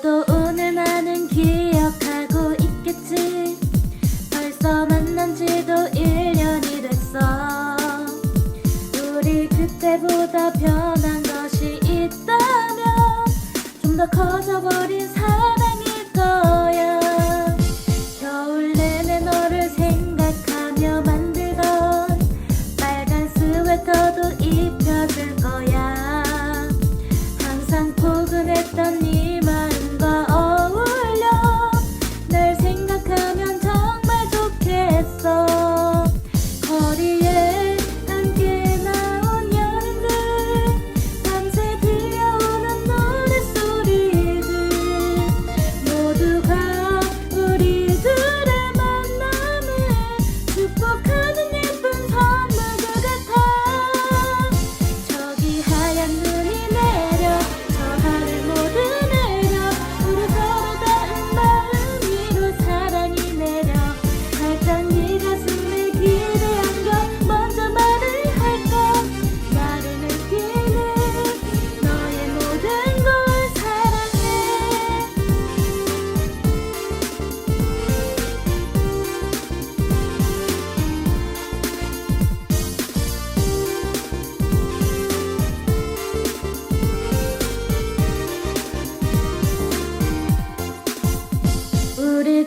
너도 오늘 나는 기억하고 있겠지 벌써 만난 지도 1년이 됐어 우리 그때보다 변한 것이 있다면 좀 더 커져버린 사.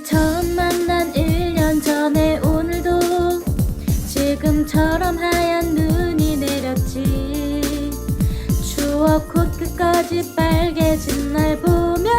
처음 만난 1년 전에 오늘도 지금처럼 하얀 눈이 내렸지. 추억 콧 끝까지 빨개진 날 보면